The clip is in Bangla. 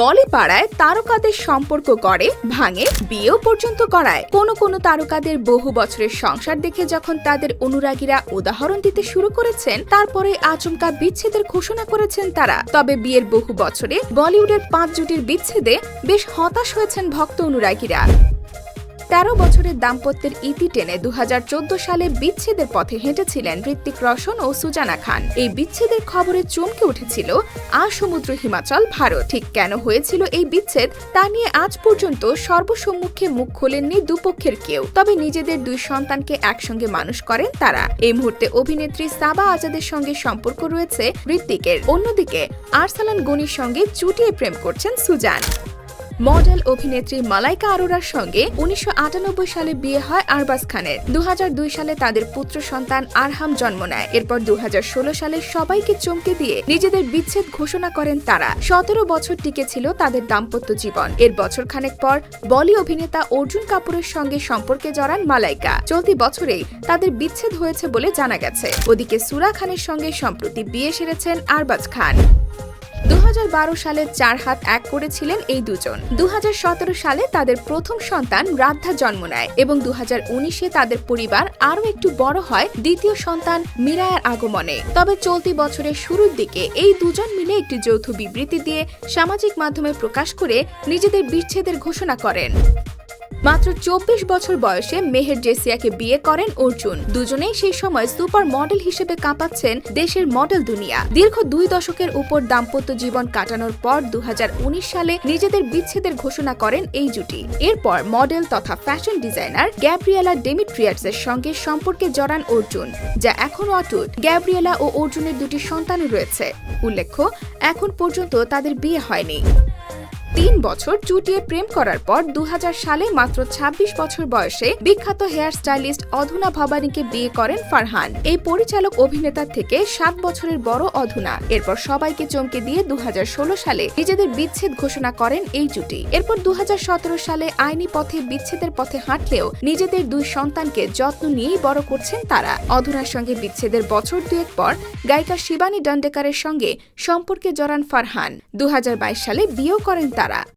বলে পাড়ায় তারকাদের সম্পর্ক করে ভাঙে, বিয়েও পর্যন্ত করায় কোনো কোনো তারকাদের বহু বছরের সংসার দেখে যখন তাদের অনুরাগীরা উদাহরণ দিতে শুরু করেছেন, তারপরে আচমকা বিচ্ছেদের ঘোষণা করেছেন তারা। তবে বিয়ের বহু বছরে বলিউডের পাঁচ জুটির বিচ্ছেদে বেশ হতাশ হয়েছেন ভক্ত অনুরাগীরা। তেরো বছরের দাম্পত্যের ইতি টেনে দুহাজার চোদ্দ সালে বিচ্ছেদের পথে হেঁটেছিলেন ঋত্বিক রোশন ও সুজানা খান। এই বিচ্ছেদের খবরে চমকে উঠেছিল আর সমুদ্র হিমাচল, ভারত। ঠিক কেন হয়েছিল এই বিচ্ছেদ, তা নিয়ে আজ পর্যন্ত সর্বসম্মুখে মুখ খোলেননি দুপক্ষের কেউ। তবে নিজেদের দুই সন্তানকে একসঙ্গে মানুষ করেন তারা। এই মুহূর্তে অভিনেত্রী সাবা আজাদের সঙ্গে সম্পর্ক রয়েছে ঋত্বিকের অন্যদিকে আরসালান গনির সঙ্গে চুটিয়ে প্রেম করছেন সুজান। মডেল অভিনেত্রী মালাইকা আরোরার সঙ্গে উনিশশো আটানব্বই সালে বিয়ে হয় আরবাজ খানের। দুহাজার দুই সালে তাদের পুত্র সন্তান আরহাম জন্ম নেয়। এরপর দু হাজার ষোলো সালে সবাইকে চমকে দিয়ে নিজেদের বিচ্ছেদ ঘোষণা করেন তারা। সতেরো বছর টিকে ছিল তাদের দাম্পত্য জীবন। এর বছর খানেক পর বলি অভিনেতা অর্জুন কাপুরের সঙ্গে সম্পর্কে জড়ান মালাইকা। চলতি বছরেই তাদের বিচ্ছেদ হয়েছে বলে জানা গেছে। ওদিকে সুরা খানের সঙ্গে সম্প্রতি বিয়ে সেরেছেন আরবাজ খান। দু হাজার বারো সালে চার হাত এক করেছিলেন এই দুজন। দু হাজার সতেরো সালে তাদের প্রথম সন্তান রাধা জন্ম নেয় এবং দু উনিশে তাদের পরিবার আরও একটু বড় হয় দ্বিতীয় সন্তান মিরায়ার আগমনে। তবে চলতি বছরের শুরুর দিকে এই দুজন মিলে একটি যৌথ বিবৃতি দিয়ে সামাজিক মাধ্যমে প্রকাশ করে নিজেদের বিচ্ছেদের ঘোষণা করেন। মাত্র চব্বিশ বছর বয়সে মেহের জেসিয়াকে বিয়ে করেন অর্জুন। দুজনেই সেই সময় সুপার মডেল হিসেবে কাঁপাচ্ছেন দেশের মডেল দুনিয়া। দীর্ঘ দুই দশকের উপর দাম্পত্য জীবন কাটানোর পর দু হাজার উনিশ সালে নিজেদের বিচ্ছেদের ঘোষণা করেন এই জুটি। এরপর মডেল তথা ফ্যাশন ডিজাইনার গ্যাব্রিয়েলা ডেমিট্রিয়ার্সের সঙ্গে সম্পর্কে জড়ান অর্জুন, যা এখনও অটুট। গ্যাব্রিয়েলা ও অর্জুনের দুটি সন্তান রয়েছে। উল্লেখ্য, এখন পর্যন্ত তাদের বিয়ে হয়নি। তিন বছর চুটিয়ে প্রেম করার পর দু হাজার সালে মাত্র ২৬ বছর বয়সে বিখ্যাত হেয়ার স্টাইলিস্ট অধুনা ভবানীকে বিয়ে করেন ফারহান। এই পরিচালক অভিনেতার থেকে সাত বছরের বড় অধুনা। এরপর সবাইকে চমকে দিয়ে দুহাজার ষোলো সালে নিজেদের বিচ্ছেদ ঘোষণা করেন এই জুটি এরপর দুহাজার সতেরো সালে আইনি পথে বিচ্ছেদের পথে হাঁটলেও নিজেদের দুই সন্তানকে যত্ন নিয়েই বড় করছেন তারা। অধুনার সঙ্গে বিচ্ছেদের বছর দুয়েক পর গায়িকা শিবানী ডান্ডেকারের সঙ্গে সম্পর্কে জড়ান ফারহান। দু হাজার বাইশ সালে বিয়েও করেন তারা।